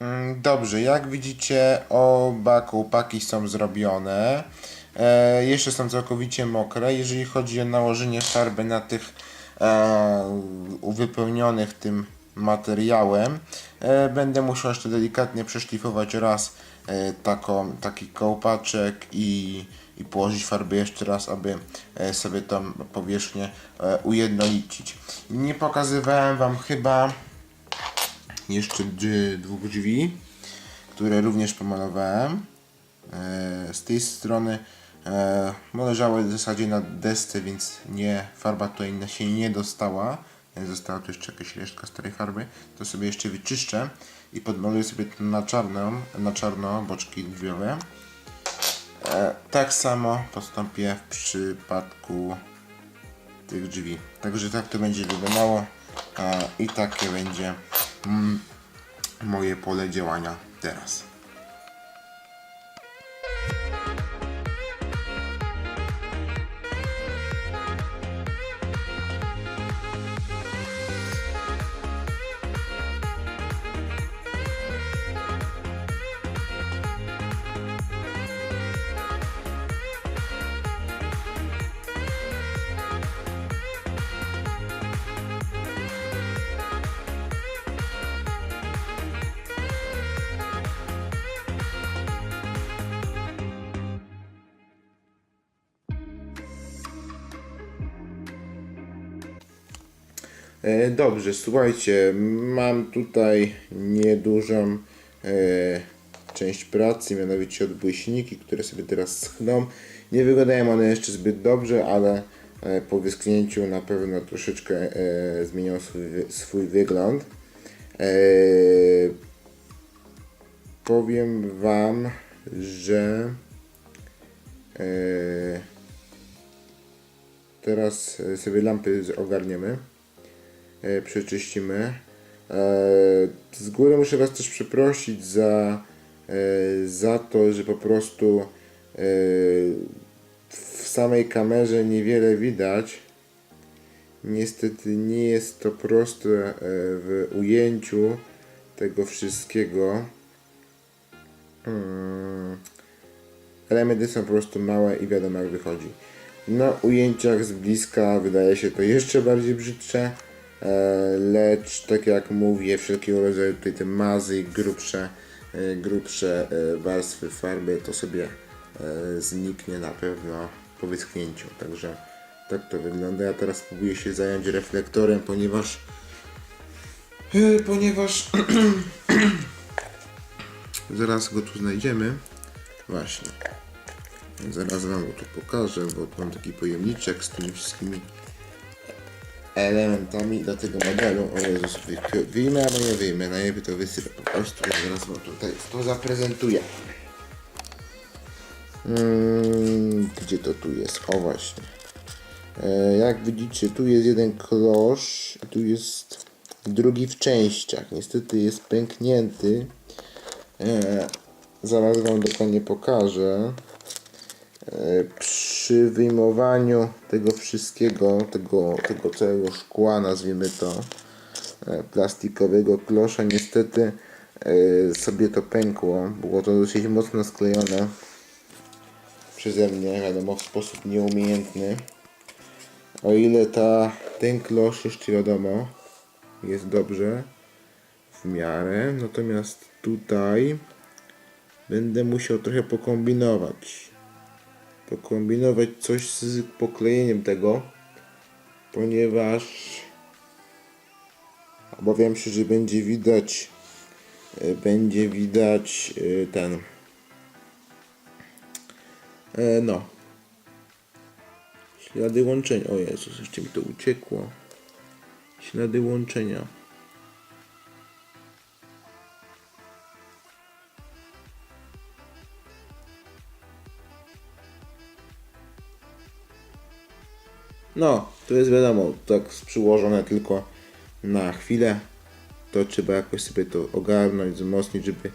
Mm, Dobrze, jak widzicie, oba kołpaki są zrobione. E, jeszcze są całkowicie mokre. Jeżeli chodzi o nałożenie farby na tych e, tym materiałem, e, będę musiał jeszcze delikatnie przeszlifować raz e, taką, taki kołpaczek i, i położyć farby jeszcze raz, aby e, sobie tą powierzchnię e, ujednolicić. Nie pokazywałem Wam chyba jeszcze dwóch drzwi, które również pomalowałem. E, z tej strony e, one leżały w zasadzie na desce, więc nie, farba tutaj się nie dostała. E, Została tu jeszcze jakaś resztka starej farby. To sobie jeszcze wyczyszczę i podmaluję sobie na czarno, na czarno boczki drzwiowe. Tak samo postąpię w przypadku tych drzwi. Także tak to będzie wyglądało i takie będzie mm, moje pole działania teraz. Dobrze, słuchajcie, mam tutaj niedużą e, część pracy, mianowicie odbłyśniki, które sobie teraz schną. Nie wyglądają one jeszcze zbyt dobrze, ale e, po wyschnięciu na pewno troszeczkę e, zmienią swój, swój wygląd. E, powiem Wam, że e, teraz e, sobie lampy ogarniemy e, przeczyścimy. E, z góry muszę Was też przeprosić za, e, za to, że po prostu e, w samej kamerze niewiele widać. Niestety nie jest to proste e, w ujęciu tego wszystkiego. Mm. Elementy są po prostu małe i wiadomo jak wychodzi. Na ujęciach z bliska wydaje się to jeszcze bardziej brzydsze, e, lecz tak jak mówię, wszelkiego rodzaju tutaj te mazy grubsze, e, grubsze e, warstwy farby to sobie e, zniknie na pewno po wyschnięciu. Także tak to wygląda. Ja teraz spróbuję się zająć reflektorem, ponieważ e, ponieważ zaraz go tu znajdziemy. Właśnie. Zaraz wam go tu pokażę, bo mam taki pojemniczek z tymi wszystkimi elementami do tego modelu. O Jezus, wy- wyjmę albo nie wyjmę, najlepiej to wysypę po prostu. Zaraz wam tutaj to zaprezentuję. Mm, gdzie to tu jest? O właśnie. E, jak widzicie, tu jest jeden klosz, tu jest drugi w częściach. Niestety jest pęknięty. E, zaraz wam dokładnie pokażę. E, przy wyjmowaniu tego wszystkiego, tego, tego całego szkła, nazwijmy to, e, plastikowego klosza, niestety e, sobie to pękło. Było to dosyć mocno sklejone przeze mnie, wiadomo, w sposób nieumiejętny. O ile ta, ten klosz jeszcze wiadomo, jest dobrze, w miarę, natomiast tutaj będę musiał trochę pokombinować pokombinować coś z poklejeniem tego, ponieważ obawiam się, że będzie widać e, będzie widać e, ten e, no. Ślady łączenia, o Jezus, jeszcze mi to uciekło. Ślady łączenia No, to jest wiadomo, tak przyłożone tylko na chwilę. To trzeba jakoś sobie to ogarnąć, wzmocnić, żeby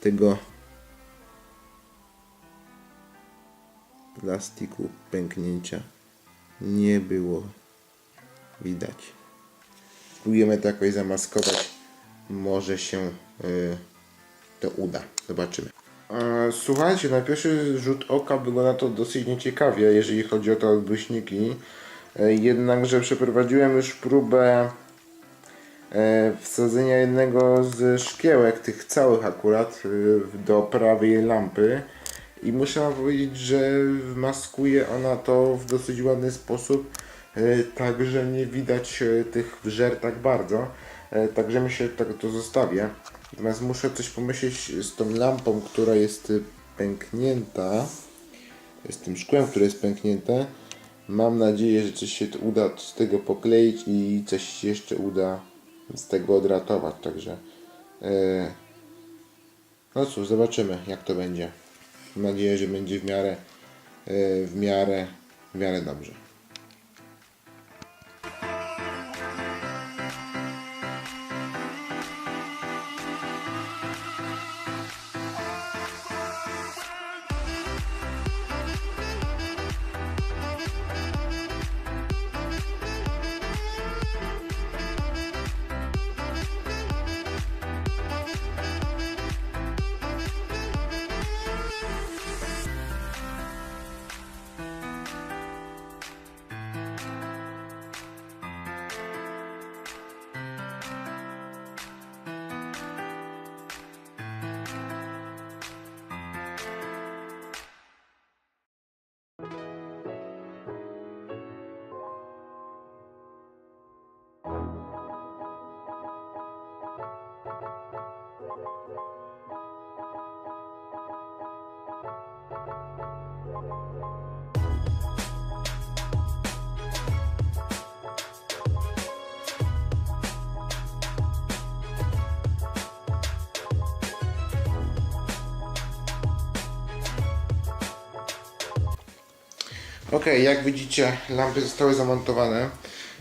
tego plastiku pęknięcia nie było widać. Spróbujemy to jakoś zamaskować. Może się yy, to uda. Zobaczymy. Słuchajcie, na pierwszy rzut oka wygląda to dosyć nieciekawie, jeżeli chodzi o te odbyśniki. E, Jednakże przeprowadziłem już próbę e, wsadzenia jednego z szkiełek, tych całych akurat, e, do prawej lampy. I muszę wam powiedzieć, że maskuje ona to w dosyć ładny sposób, e, także nie widać tych wżer tak bardzo. Także myślę, że tak to zostawię. Natomiast muszę coś pomyśleć z tą lampą, która jest pęknięta. Z tym szkłem, które jest pęknięte. Mam nadzieję, że coś się uda z tego pokleić i coś się jeszcze uda z tego odratować. Także e, no cóż, zobaczymy jak to będzie. Mam nadzieję, że będzie w miarę e, w miarę w miarę dobrze. Ok, jak widzicie, lampy zostały zamontowane.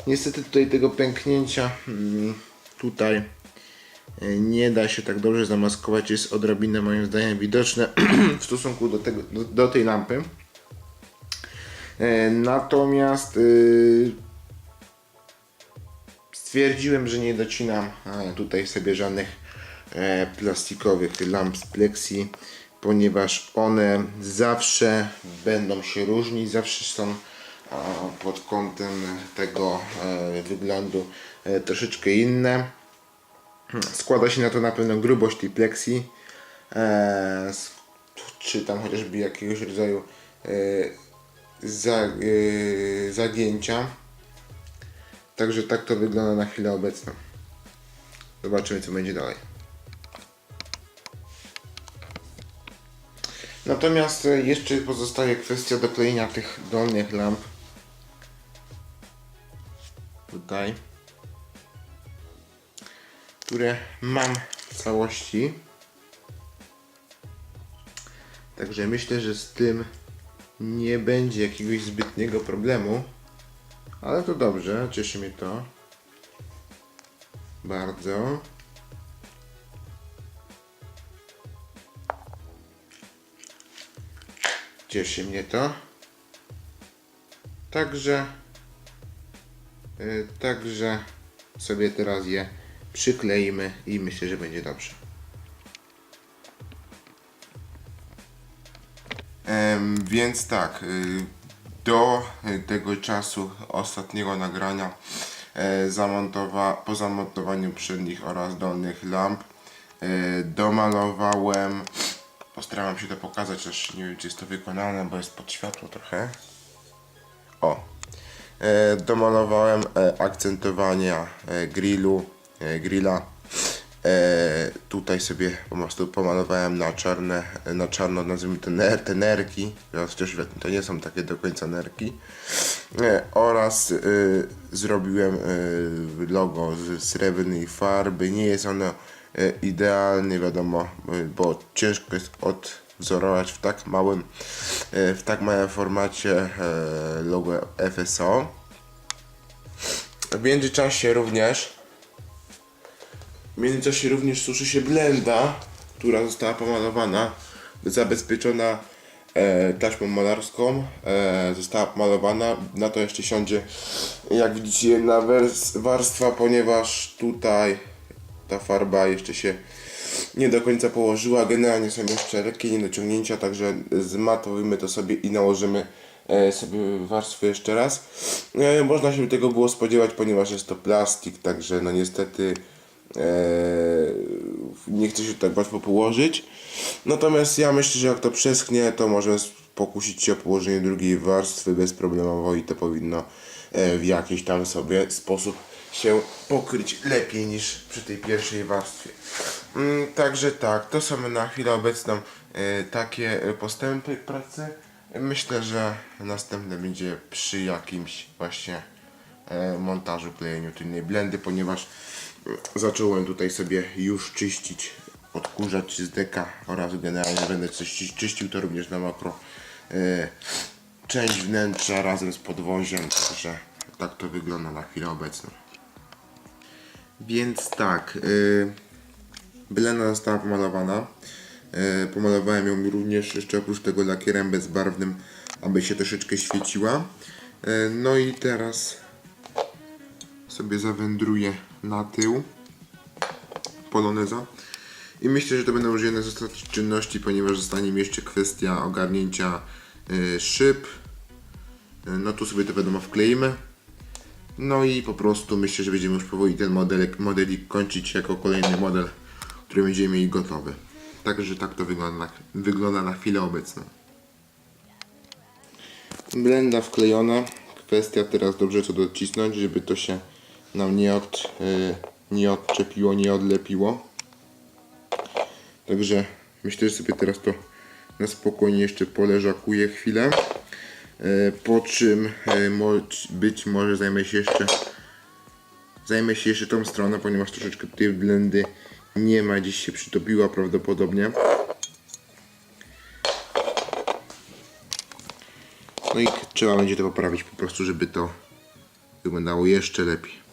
Niestety tutaj tego pęknięcia mm, tutaj e, nie da się tak dobrze zamaskować. Jest odrobinę moim zdaniem widoczne w stosunku do, tego, do, do tej lampy. E, Natomiast y, stwierdziłem, że nie docinam e, tutaj sobie żadnych plastikowych lamp z plexi, ponieważ one zawsze będą się różnić, zawsze są a, pod kątem tego e, wyglądu e, troszeczkę inne. Składa się na to na pewno grubość tej e, s- czy tam chociażby jakiegoś rodzaju e, za, e, zagięcia. Także tak to wygląda na chwilę obecną. Zobaczymy co będzie dalej. Natomiast e, jeszcze pozostaje kwestia doklejenia tych dolnych lamp. Tutaj. Które mam w całości. Także myślę, że z tym nie będzie jakiegoś zbytniego problemu. Ale to dobrze, cieszy mnie to. Bardzo. Cieszy mnie to. Także y, także sobie teraz je przykleimy i myślę, że będzie dobrze. Więc tak, y, do tego czasu ostatniego nagrania e, zamontowa po zamontowaniu przednich oraz dolnych lamp e, domalowałem Postaram się to pokazać, też nie wiem czy jest to wykonane, bo jest pod światło trochę. O! E, domalowałem e, akcentowania e, grillu, e, grilla. E, tutaj sobie po prostu pomalowałem na czarne, na czarno nazwijmy to ner, te nerki, chociaż to nie są takie do końca nerki. E, oraz e, zrobiłem e, logo z srebrnej farby. Nie jest ono e, idealny, wiadomo, e, bo ciężko jest odwzorować w tak małym, e, w tak małym formacie logo FSO. W międzyczasie również w międzyczasie również suszy się blenda, która została pomalowana, zabezpieczona e, taśmą malarską, e, została pomalowana. Na to jeszcze siądzie, jak widzicie, jedna warstwa, ponieważ tutaj ta farba jeszcze się nie do końca położyła. Generalnie są jeszcze lekkie niedociągnięcia, także zmatowimy to sobie i nałożymy e, sobie warstwę jeszcze raz. E, można się tego było spodziewać, ponieważ jest to plastik, także no niestety e, nie chce się tak łatwo położyć. Natomiast ja myślę, że jak to przeschnie, to możemy pokusić się o położenie drugiej warstwy bezproblemowo i to powinno w jakiś tam sobie sposób się pokryć lepiej niż przy tej pierwszej warstwie. Mm, Także tak, to są na chwilę obecną e, takie postępy pracy. Myślę, że następne będzie przy jakimś właśnie e, montażu, klejeniu tylnej blendy, ponieważ mm, zacząłem tutaj sobie już czyścić, odkurzać z deka oraz generalnie będę coś czyścił to również na mokro e, część wnętrza razem z podwoziem, także tak to wygląda na chwilę obecną. Więc tak, yy, została pomalowana. Yy, pomalowałem ją również jeszcze oprócz tego lakierem bezbarwnym, aby się troszeczkę świeciła. Yy, no i teraz sobie zawędruję na tył poloneza. I myślę, że to będą już jedne z ostatnich czynności, ponieważ zostanie mi jeszcze kwestia ogarnięcia yy, szyb. Yy, no tu sobie to wiadomo wkleimy. No i po prostu myślę, że będziemy już powoli ten modelik, modelik kończyć jako kolejny model, który będziemy mieli gotowy. Także tak to wygląda wygląda na chwilę obecną. Blenda wklejona. Kwestia teraz dobrze to docisnąć, żeby to się nam nie, od, y, nie odczepiło, nie odlepiło. Także myślę, że sobie teraz to na spokojnie jeszcze poleżakuję chwilę. E, Po czym e, być może zajmę się jeszcze zajmę się jeszcze tą stroną, ponieważ troszeczkę tej blendy nie ma, gdzieś się przytopiła prawdopodobnie. No i trzeba będzie to poprawić po prostu, żeby to wyglądało jeszcze lepiej.